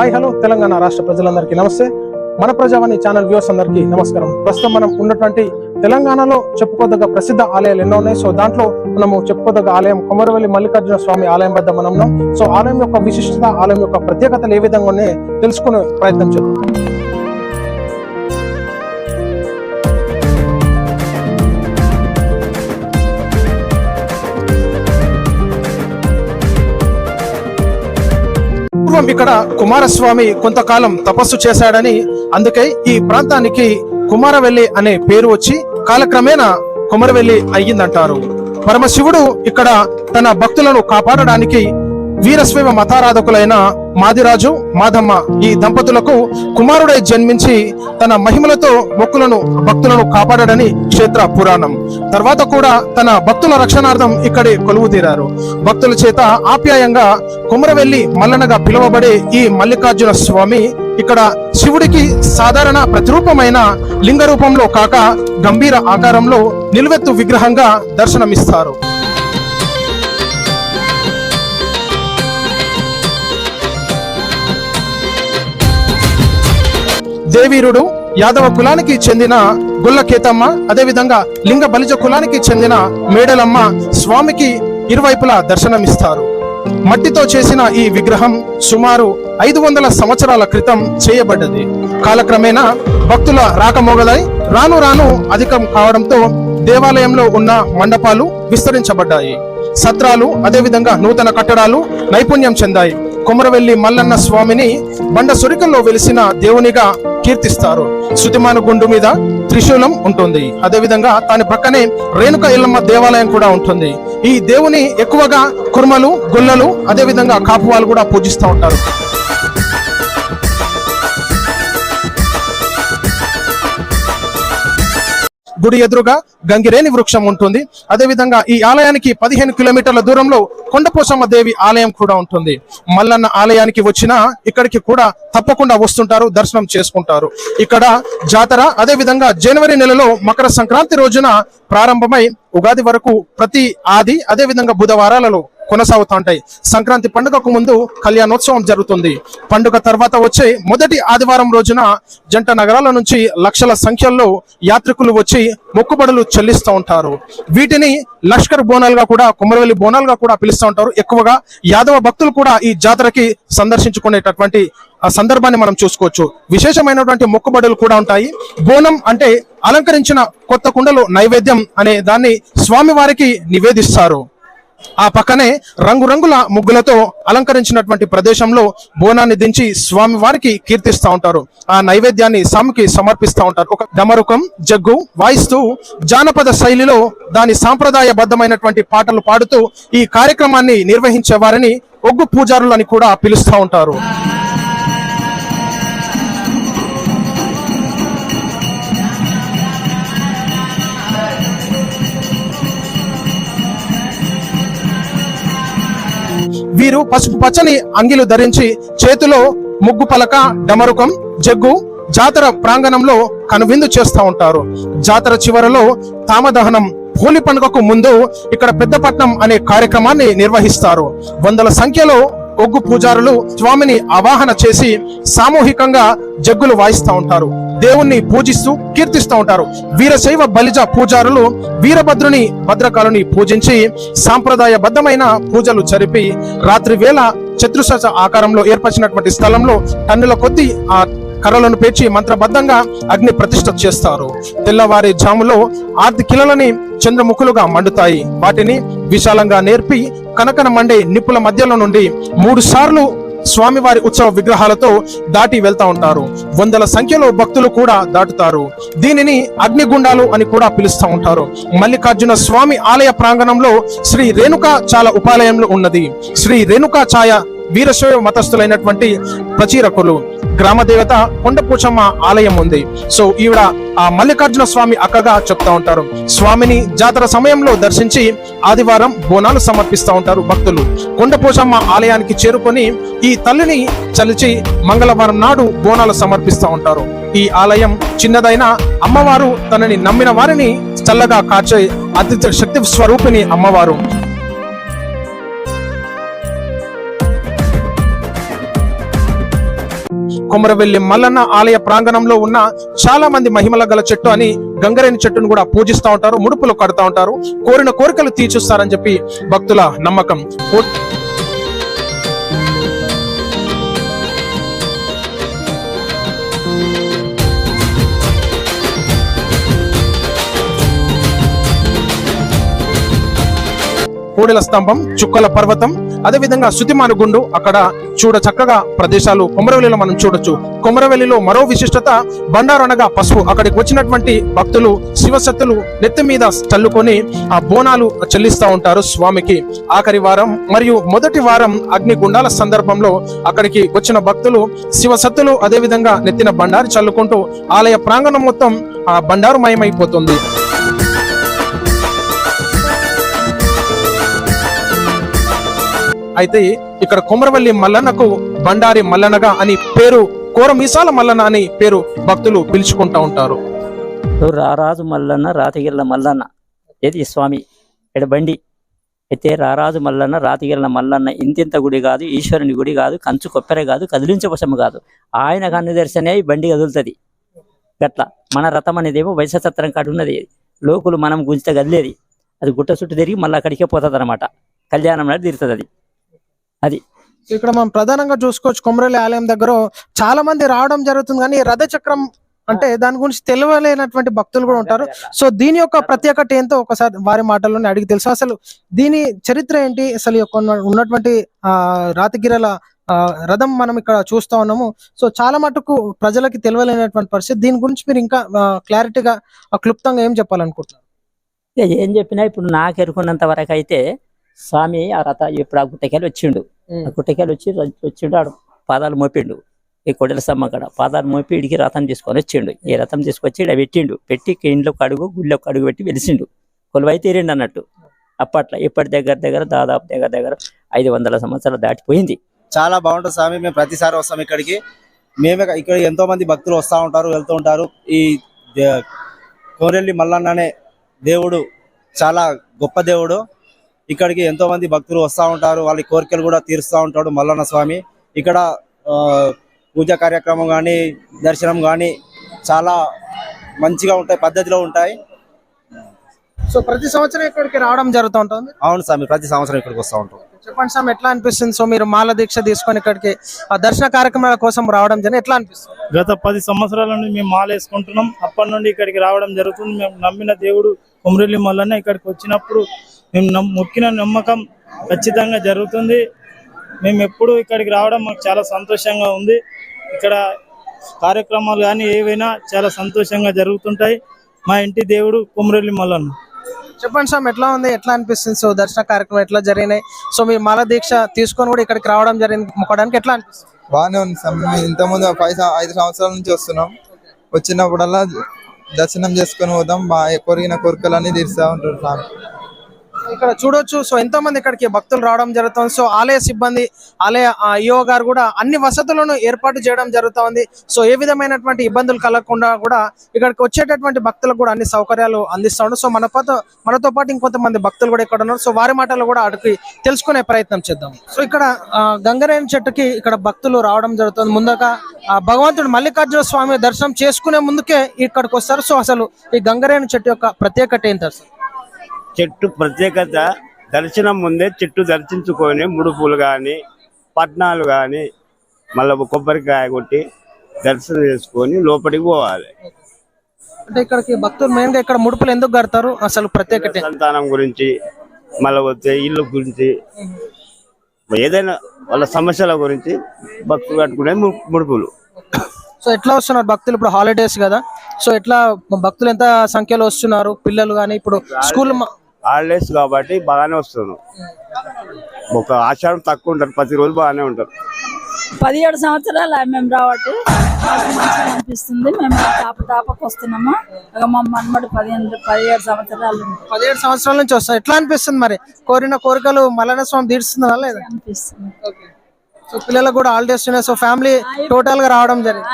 Hi hello Telangana రాష్ట్ర ప్రజలందరికీ నమస్తే. మన ప్రజావాణి ఛానల్ వ్యూస్ అందరికీ నమస్కారం. ప్రస్తుతం మనం ఉన్నటువంటి తెలంగాణలో చెప్పుకోదగ్గ ప్రసిద్ధ ఆలయాలు ఎన్నో ఉన్నాయి. సో దాంట్లో మనము చెప్పుకోదగ్గ ఆలయం కొమరవెల్లి మల్లికార్జున స్వామి ఆలయం వద్ద మనం సో ఆలయం యొక్క విశిష్టత ఆలయం యొక్క ప్రత్యేకతలు ఏ విధంగా ఉన్నాయో తెలుసుకునే ప్రయత్నం చేద్దాం. పూర్వం ఇక్కడ కుమారస్వామి కొంతకాలం తపస్సు చేశాడని అందుకే ఈ ప్రాంతానికి కుమారవెల్లి అనే పేరు వచ్చి కాలక్రమేణా కుమరవెల్లి అయ్యిందంటారు. పరమశివుడు ఇక్కడ తన భక్తులను కాపాడడానికి వీరశైవ మతారాధకులైన మాదిరాజు మాధమ్మ ఈ దంపతులకు కుమారుడై జన్మించి తన మహిమలతో మొక్కులను భక్తులను కాపాడాడని క్షేత్ర పురాణం. తర్వాత కూడా తన భక్తుల రక్షణార్థం ఇక్కడే కొలువు తీరారు. భక్తుల చేత ఆప్యాయంగా కుమరవెల్లి మల్లనగా పిలువబడే ఈ మల్లికార్జున స్వామి ఇక్కడ శివుడికి సాధారణ ప్రతిరూపమైన లింగ రూపంలో కాక గంభీర ఆకారంలో నిలువెత్తు విగ్రహంగా దర్శనమిస్తారు. జయవీరుడు యాదవ కులానికి చెందిన గుల్ల కేతమ్మ అదేవిధంగా లింగ బలిజ కులానికి చెందిన మేడలమ్మ స్వామికి ఇరువైపులా దర్శనమిస్తారు. మట్టితో చేసిన ఈ విగ్రహం సుమారు ఐదు వందల సంవత్సరాల క్రితం చేయబడ్డది. కాలక్రమేణా భక్తుల రాకమోగలై రాను రాను అధికం కావడంతో దేవాలయంలో ఉన్న మండపాలు విస్తరించబడ్డాయి. సత్రాలు అదేవిధంగా నూతన కట్టడాలు నైపుణ్యం చెందాయి. కొమరవెల్లి మల్లన్న స్వామిని బండ సురికంలో వెలిసిన దేవునిగా కీర్తిస్తారు. శృతిమాన గుండు మీద త్రిశూలం ఉంటుంది. అదేవిధంగా దాని పక్కనే రేణుక ఇల్లమ్మ దేవాలయం కూడా ఉంటుంది. ఈ దేవుని ఎక్కువగా కుర్మలు గుల్లలు అదేవిధంగా కాపువాలు కూడా పూజిస్తూ ఉంటారు. గుడి ఎదురుగా గంగిరేని వృక్షం ఉంటుంది. అదేవిధంగా ఈ ఆలయానికి పదిహేను కిలోమీటర్ల దూరంలో కొండపోసమ్మ దేవి ఆలయం కూడా ఉంటుంది. మల్లన్న ఆలయానికి వచ్చినా ఇక్కడికి కూడా తప్పకుండా వస్తుంటారు దర్శనం చేసుకుంటారు. ఇక్కడ జాతర అదే విధంగా జనవరి నెలలో మకర సంక్రాంతి రోజున ప్రారంభమై ఉగాది వరకు ప్రతి ఆది అదే విధంగా బుధవారాలలో కొనసాగుతూ ఉంటాయి సంక్రాంతి పండుగకు ముందు కళ్యాణోత్సవం జరుగుతుంది. పండుగ తర్వాత వచ్చే మొదటి ఆదివారం రోజున జంట నగరాల నుంచి లక్షల సంఖ్యలో యాత్రికులు వచ్చి మొక్కుబడులు చెల్లిస్తూ ఉంటారు. వీటిని లష్కర్ బోనాలుగా కూడా కుమరవెల్లి బోనాలుగా కూడా పిలుస్తూ ఉంటారు. ఎక్కువగా యాదవ భక్తులు కూడా ఈ జాతరకి సందర్శించుకునేటటువంటి ఆ సందర్భాన్ని మనం చూసుకోవచ్చు. విశేషమైనటువంటి మొక్కుబడులు కూడా ఉంటాయి. బోనం అంటే అలంకరించిన కొత్త కుండలు నైవేద్యం అనే దాన్ని స్వామివారికి నివేదిస్తారు. ఆ పక్కనే రంగురంగుల ముగ్గులతో అలంకరించినటువంటి ప్రదేశంలో బోనాన్ని దించి స్వామి వారికి కీర్తిస్తూ ఉంటారు. ఆ నైవేద్యాన్ని స్వామికి సమర్పిస్తూ ఉంటారు. ఒక డమరుకం జగ్గు వాయిస్తూ జానపద శైలిలో దాని సాంప్రదాయబద్ధమైనటువంటి పాటలు పాడుతూ ఈ కార్యక్రమాన్ని నిర్వహించే వారిని ఒగ్గు పూజారులు అని కూడా పిలుస్తూ ఉంటారు. వీరు పసుపు పచ్చని అంగిలు ధరించి చేతిలో ముగ్గు పలక డమరుకం జగ్గు జాతర ప్రాంగణంలో కనువిందు చేస్తూ ఉంటారు. జాతర చివరలో తామదహనం హోలీ పండుగకు ముందు ఇక్కడ పెద్దపట్నం అనే కార్యక్రమాన్ని నిర్వహిస్తారు. వందల సంఖ్యలో ఒగ్గు పూజారులు స్వామిని అవాహన చేసి సామూహికంగా జగ్గులు వాయిస్తూ ఉంటారు. దేవుణ్ణి పూజిస్తూ కీర్తిస్తూ ఉంటారు. వీరశైవ బలిజ పూజారులు వీరభద్రుని భద్రకాలుని పూజించి సాంప్రదాయబద్ధమైన పూజలు జరిపి రాత్రి వేళ చతుర్సజ ఆకారంలో ఏర్పరిచినటువంటి స్థలంలో టన్నుల కొద్ది ఆ కర్రలను పేర్చి మంత్రబద్ధంగా అగ్ని ప్రతిష్ట చేస్తారు. తెల్లవారి జాములో ఆర్ది కిలలని చంద్రముఖులుగా మండుతాయి. వాటిని విశాలంగా నేర్పి కనకన మండే నిప్పుల మధ్యలో నుండి మూడు సార్లు స్వామివారి ఉత్సవ విగ్రహాలతో దాటి వెళ్తా ఉంటారు. వందల సంఖ్యలో భక్తులు కూడా దాటుతారు. దీనిని అగ్నిగుండాలు అని కూడా పిలుస్తూ ఉంటారు. మల్లికార్జున స్వామి ఆలయ ప్రాంగణంలో శ్రీ రేణుకా చాల ఉపాలయంలో ఉన్నది. శ్రీ రేణుకా ఛాయ వీరశైవ మతస్థులైనటువంటి ప్రచీరకులు గ్రామ దేవత కొండపూచమ్మ ఆలయం ఉంది. సో ఈవిడ ఆ మల్లికార్జున స్వామి అక్కగా చెప్తా ఉంటారు. స్వామిని జాతర సమయంలో దర్శించి ఆదివారం బోనాలు సమర్పిస్తూ ఉంటారు భక్తులు. కొండపోచమ్మ ఆలయానికి చేరుకొని ఈ తల్లిని చలిచి మంగళవారం నాడు బోనాలు సమర్పిస్తూ ఉంటారు. ఈ ఆలయం చిన్నదైన అమ్మవారు తనని నమ్మిన వారిని చల్లగా కాచే అతి శక్తి స్వరూపిణి అమ్మవారు. కొమరవెల్లి మల్లన్న ఆలయ ప్రాంగణంలో ఉన్న చాలా మంది మహిమల గల చెట్టు అని గంగరేని చెట్టును కూడా పూజిస్తూ ఉంటారు ముడుపులు కడతా ఉంటారు. కోరిన కోరికలు తీర్చిస్తారని చెప్పి భక్తుల నమ్మకం. కోడెల స్తంభం చుక్కల పర్వతం అదే విధంగా శుతిమాను గుండు. అక్కడ చూడ చక్కగా ప్రదేశాలు. కొమరవెల్లిలో మనం చూడొచ్చు. కొమరవెల్లిలో మరో విశిష్టత బండారు అనగా పసుపు. అక్కడికి వచ్చినటువంటి భక్తులు శివసత్తులు నెత్తి మీద చల్లుకొని ఆ బోనాలు చెల్లిస్తూ ఉంటారు స్వామికి. ఆఖరి వారం మరియు మొదటి వారం అగ్నిగుండాల సందర్భంలో అక్కడికి వచ్చిన భక్తులు శివసత్తులు అదే విధంగా నెత్తిన బండారు చల్లుకుంటూ ఆలయ ప్రాంగణం మొత్తం ఆ బండారుమయమైపోతుంది. అయితే ఇక్కడ కొమరవల్లి మల్లన్నకు బండారి మల్లన్నగా అని పేరు కోరమీసాల మల్లన్న అని పేరు భక్తులు పిలుచుకుంటా ఉంటారు. రారాజు మల్లన్న రాతిగిల్ల మల్లన్న. ఏది స్వామి? ఇక్కడ బండి. అయితే రారాజు మల్లన్న రాతిగిల్ల మల్లన్న ఇంతింత గుడి కాదు ఈశ్వరుని గుడి కాదు కంచు కొప్పెర కాదు కదిలించవశము కాదు. ఆయన కన్ను దర్శనే ఈ బండి కదులుతుంది. గట్ల మన రథం అనేదేమో వైశచత్రం కాడు ఉన్నది. లోకులు మనం గుంజితే కదిలేది అది గుట్ట చుట్టూ తిరిగి మళ్ళీ అక్కడికే పోతుంది అనమాట కళ్యాణం నాడు తీరుతుంది అది అది. ఇక్కడ మనం ప్రధానంగా చూసుకోవచ్చు కొమరవెల్లి ఆలయం దగ్గర చాలా మంది రావడం జరుగుతుంది కానీ రథ చక్రం అంటే దాని గురించి తెలియలేనటువంటి భక్తులు కూడా ఉంటారు. సో దీని యొక్క ప్రత్యేకత ఏంటో ఒకసారి వారి మాటల్లోనే అడిగి తెలుసు. అసలు దీని చరిత్ర ఏంటి? అసలు ఉన్నటువంటి ఆ రాతగిరల రథం మనం ఇక్కడ చూస్తా ఉన్నాము. సో చాలా మటుకు ప్రజలకి తెలియలేనటువంటి పరిస్థితి. దీని గురించి మీరు ఇంకా క్లారిటీగా క్లుప్తంగా ఏం చెప్పాలనుకుంటున్నారు? ఏం చెప్పినా ఇప్పుడు నాకు ఎరుకున్నంత వరకు అయితే స్వామి ఆ రథ ఇప్పుడు ఆ గుట్టకెళ్ళి వచ్చిండు. ఆ గుట్టకెళ్ళి వచ్చి వచ్చిండు ఆడు పాదాలు మోపిండు. ఈ కొడల సమ్మ కాడ పాదాలు మోపి ఇడికి రథం తీసుకొని వచ్చిండు. ఈ రథం తీసుకొచ్చి ఇక్కడ పెట్టిండు. పెట్టి ఇంట్లో అడుగు గుళ్ళో అడుగు పెట్టి వెలిసిండు. కొలువై తీరిండు అన్నట్టు. అప్పట్లో ఇప్పటి దగ్గర దగ్గర దాదాపు దగ్గర దగ్గర ఐదు వందల సంవత్సరాలు దాటిపోయింది. చాలా బాగుంటుంది స్వామి. మేము ప్రతిసారి వస్తాం ఇక్కడికి. మేమే ఇక్కడ ఎంతో మంది భక్తులు వస్తూ ఉంటారు వెళ్తూ ఉంటారు. ఈ కోరెల్లి మల్లన్న అనే దేవుడు చాలా గొప్ప దేవుడు. ఇక్కడికి ఎంతో మంది భక్తులు వస్తూ ఉంటారు. వాళ్ళ కోరికలు కూడా తీరుస్తూ ఉంటాడు మల్లన్న స్వామి. ఇక్కడ ఆ, పూజా కార్యక్రమం కానీ దర్శనం కానీ చాలా మంచిగా ఉంటాయి పద్ధతిలో ఉంటాయి. సో ప్రతి సంవత్సరం ఇక్కడికి రావడం జరుగుతూ ఉంటుంది? అవును స్వామి ప్రతి సంవత్సరం ఇక్కడికి వస్తూ ఉంటాం. చెప్పండి సార్ ఎట్లా అనిపిస్తుంది? సో మీరు మాల దీక్ష తీసుకొని ఇక్కడికి ఆ దర్శన కార్యక్రమాల కోసం రావడం జరిగింది ఎట్లా అనిపిస్తుంది? గత పది సంవత్సరాల నుండి మేము మాల వేసుకుంటున్నాం. అప్పటి నుండి ఇక్కడికి రావడం జరుగుతుంది. మేము నమ్మిన దేవుడు కుమరెల్లి మల్లన్న ఇక్కడికి వచ్చినప్పుడు మేము మొక్కిన నమ్మకం ఖచ్చితంగా జరుగుతుంది. మేము ఎప్పుడు ఇక్కడికి రావడం మాకు చాలా సంతోషంగా ఉంది. ఇక్కడ కార్యక్రమాలు కానీ ఏవైనా చాలా సంతోషంగా జరుగుతుంటాయి. మా ఇంటి దేవుడు కుమరెల్లి మల్లన్న. చెప్పండి సార్ ఎట్లా ఉంది? ఎట్లా అనిపిస్తుంది? సో దర్శన కార్యక్రమం ఎట్లా జరిగినాయి? సో మీ మాల దీక్ష తీసుకొని కూడా ఇక్కడికి రావడం జరిగింది. మొక్కడానికి ఎట్లా అనిపిస్తుంది? బాగానే ఉంది సార్. మేము ఇంతకుముందు సం- ఐదు సంవత్సరాల నుంచి వస్తున్నాం. వచ్చినప్పుడల్లా దర్శనం చేసుకొని పోతాం మా కోరిన కోరికలన్నీ తీరుస్తూ ఉంటారు ఇక్కడ చూడొచ్చు. సో ఎంతో మంది ఇక్కడికి భక్తులు రావడం జరుగుతుంది. సో ఆలయ సిబ్బంది ఆలయ ఈఓ గారు కూడా అన్ని వసతులను ఏర్పాటు చేయడం జరుగుతుంది. సో ఏ విధమైనటువంటి ఇబ్బందులు కలగకుండా కూడా ఇక్కడికి వచ్చేటటువంటి భక్తులకు కూడా అన్ని సౌకర్యాలు అందిస్తా ఉన్నారు సో మనతో మనతో పాటు ఇంకొంతమంది భక్తులు కూడా ఇక్కడ ఉన్నారు. సో వారి మాటలు కూడా అడిగి తెలుసుకునే ప్రయత్నం చేద్దాం. సో ఇక్కడ ఆ, గంగరేణి చెట్టుకి ఇక్కడ భక్తులు రావడం జరుగుతుంది. ముందుగా భగవంతుడు మల్లికార్జున స్వామి దర్శనం చేసుకునే ముందుకే ఇక్కడికి వస్తారు. సో అసలు ఈ గంగరేణి చెట్టు యొక్క ప్రత్యేకత ఏంటారు సార్ చెట్టు ప్రత్యేకత దర్శనం ముందే చెట్టు దర్శించుకొని ముడుపులు కానీ పట్నాలు కానీ మళ్ళీ కొబ్బరికాయ కొట్టి దర్శనం చేసుకొని లోపలికి పోవాలి. అంటే ఇక్కడికి భక్తులు మెయిన్గా ఇక్కడ ముడుపులు ఎందుకు కడతారు? అసలు ప్రత్యేకత ఏంటి? సంతానం గురించి మళ్ళీ వచ్చే ఇల్లు గురించి ఏదైనా వాళ్ళ సమస్యల గురించి భక్తులు కట్టుకునే ముడుపులు సో ఎట్లా వస్తున్నారు భక్తులు ఇప్పుడు హాలిడేస్ కదా? సో ఎట్లా భక్తులు ఎంత సంఖ్యలో వస్తున్నారు? పిల్లలు కానీ ఇప్పుడు స్కూల్ హాలిడేస్ కాబట్టి బాగానే వస్తున్నాం ఒక ఆషాఢం తక్కువ ఉంటారు ప్రతిరోజు బాగానే ఉంటారు. పదిహేడు సంవత్సరాలు మేము రావట్టు. మంచిగా అనిపిస్తుంది మేము తాప తాపకు వస్తున్నాము. ఇక మా మన్మడు పదిహేను పదిహేడు సంవత్సరాలు పదిహేడు సంవత్సరాల నుంచి వస్తారు. ఎట్లా అనిపిస్తుంది మరి? కోరిన కోరికలు మల్లన్న స్వామి తీరుస్తుందా లేదా? అనిపిస్తుంది. సో పిల్లలకు కూడా హాలిడేస్ ఉన్నాయి సో ఫ్యామిలీ టోటల్గా రావడం జరిగింది.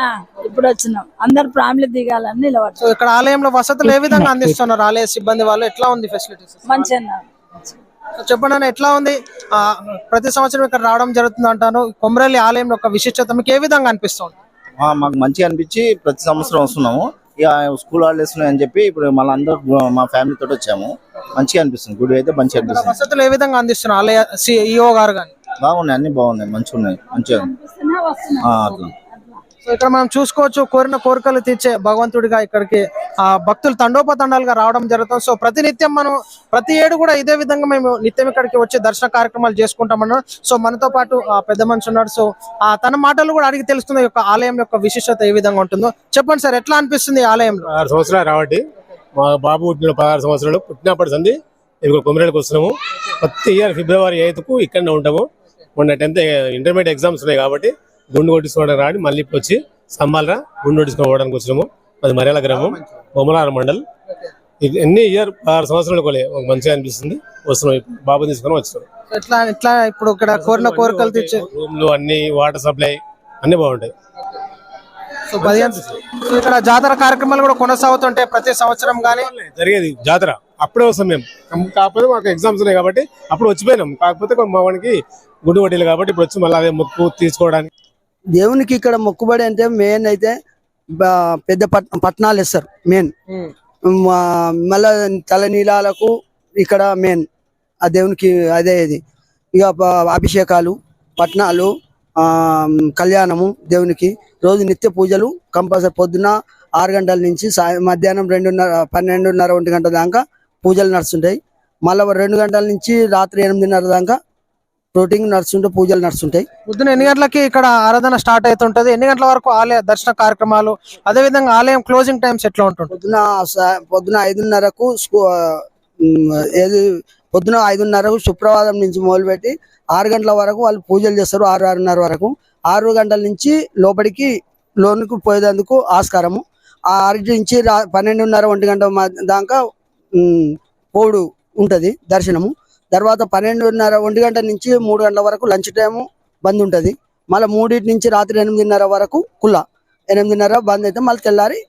ఇప్పుడు వచ్చినాం. అందరు ఫ్యామిలీ దిగాలని నిలబడు సో ఇక్కడ ఆలయంలో వసతులు ఏ విధంగా అందిస్తున్నారు ఆలయ సిబ్బంది వాళ్ళు? ఎట్లా ఉంది ఫెసిలిటీస్ మంచిగా సో చెప్పండి అన్న ఎట్లా ఉంది? ఆ, ప్రతి సంవత్సరం ఇక్కడ రావడం జరుగుతుంది అంటాను. కొమరల్లి ఆలయంలో ఒక విశిష్టత మీకు ఏ విధంగా అనిపిస్తుంది? ఆ, మాకు మంచిగా అనిపించి ప్రతి సంవత్సరం వస్తున్నాము. ఇక స్కూల్ హాలిడేస్ అని చెప్పి ఇప్పుడు మళ్ళీ అందరూ మా ఫ్యామిలీ తోటి వచ్చాము. మంచిగా అనిపిస్తుంది. గుడి అయితే మంచిగా అనిపిస్తుంది. వసతులు ఏ విధంగా అందిస్తున్నారు? ఆలయ ఈఓ గారు కానీ బాగున్నాయి అన్ని బాగున్నాయి. మంచిగా. ఉన్నాయి మంచిగా అట్లా. సో ఇక్కడ మనం చూసుకోవచ్చు కోరిన కోరికలు తీర్చే భగవంతుడిగా ఇక్కడికి ఆ భక్తులు తండోపతండాలుగా రావడం జరుగుతుంది. సో ప్రతి నిత్యం మనం ప్రతి ఏడు కూడా ఇదే విధంగా మేము నిత్యం ఇక్కడికి వచ్చి దర్శన కార్యక్రమాలు చేసుకుంటామన్నాం. సో మనతో పాటు ఆ పెద్ద మనిషి ఉన్నాడు. సో ఆ తన మాటలు కూడా అడిగి తెలుస్తుంది ఈ యొక్క ఆలయం యొక్క విశిష్టత ఏ విధంగా ఉంటుందో. చెప్పండి సార్ ఎట్లా అనిపిస్తుంది ఆలయంలో? ఆరు సంవత్సరాలు రాబట్టి మా బాబు పుట్టిన పదహారు సంవత్సరాలు. పుట్టినప్పటి సంది ఇక్కడ కొమ్మరేళ్ళకి వస్తున్నాము. ప్రతి ఇయర్ ఫిబ్రవరి ఎయిత్కు ఇక్కడనే ఉంటాము. మొన్న టెన్త్ ఇంటర్మీడియట్ ఎగ్జామ్స్ ఉన్నాయి కాబట్టి గుండు కొట్టించుకోవడానికి రాడి మళ్ళీ ఇప్పుడు వచ్చి సంబాలరా గుండు కొట్టించుకోవడానికి వచ్చినాము అది మర్యాల గ్రామం బొమ్మలార మండల్. ఇది ఎన్ని ఇయర్ పదహారు సంవత్సరాలు కొలే మంచిగా అనిపిస్తుంది. వస్తున్నాం బాబు తీసుకొని వచ్చినాం ఎట్లా ఎట్లా ఇప్పుడు ఇక్కడ కోరిన కోరికలు తీర్చే రూమ్లు అన్ని వాటర్ సప్లై అన్ని బాగుంటాయి. సో పదిహేను సో ఇక్కడ జాతర కార్యక్రమాలు కూడా కొనసాగుతుంటాయి ప్రతి సంవత్సరం కానీ? జరిగేది జాతర. అప్పుడే వస్తాం మేము. కాకపోతే మాకు ఎగ్జామ్స్ ఉన్నాయి కాబట్టి అప్పుడు వచ్చిపోయినాం. కాకపోతే కొ- మా వానికి గుడి వడ్డీలు కాబట్టి ఇప్పుడు వచ్చి మళ్ళీ అదే మొక్కు తీసుకోవడానికి. దేవునికి ఇక్కడ మొక్కుబడి అంటే మెయిన్ అయితే పెద్ద పట్ పట్నాలు ఇస్తారు మెయిన్ మళ్ళా తలనీలాలకు ఇక్కడ మెయిన్ ఆ దేవునికి అదే ఇది. ఇక అభిషేకాలు పట్నాలు ఆ కళ్యాణము దేవునికి. రోజు నిత్య పూజలు కంపల్సరీ పొద్దున ఆరు గంటల నుంచి సాయం మధ్యాహ్నం రెండున్నర పన్నెండున్నర ఒంటి గంటల దాకా పూజలు నడుస్తుంటాయి. మళ్ళీ రెండు గంటల నుంచి రాత్రి ఎనిమిదిన్నర దాకా రొటీన్ నడుస్తుంటే పూజలు నడుస్తుంటాయి. పొద్దున ఎన్ని గంటలకి ఇక్కడ ఆరాధన స్టార్ట్ అవుతుంటది? ఎన్ని గంటల వరకు ఆలయ దర్శన కార్యక్రమాలు? అదే విధంగా ఆలయం క్లోజింగ్ టైమ్స్ ఎట్లా ఉంటుంది పొద్దున పొద్దున ఐదున్నరకు ఏది పొద్దున ఐదున్నరకు సుప్రభాతం నుంచి మొదలుపెట్టి ఆరు గంటల వరకు వాళ్ళు పూజలు చేస్తారు ఆరు ఆరున్నర వరకు. ఆరు గంటల నుంచి లోపలికి లోనికి పోయేందుకు ఆస్కారము. ఆ ఆరు నుంచి పన్నెండున్నర ఒంటి గంట దాకా పోడు ఉంటది దర్శనము. తర్వాత పన్నెండున్నర ఒంటి గంట నుంచి మూడు గంటల వరకు లంచ్ టైము బంద్ ఉంటది. మళ్ళీ మూడింటి నుంచి రాత్రి ఎనిమిదిన్నర వరకు కుల్ల. ఎనిమిదిన్నర బంద్ అయితే మళ్ళీ తెల్లారి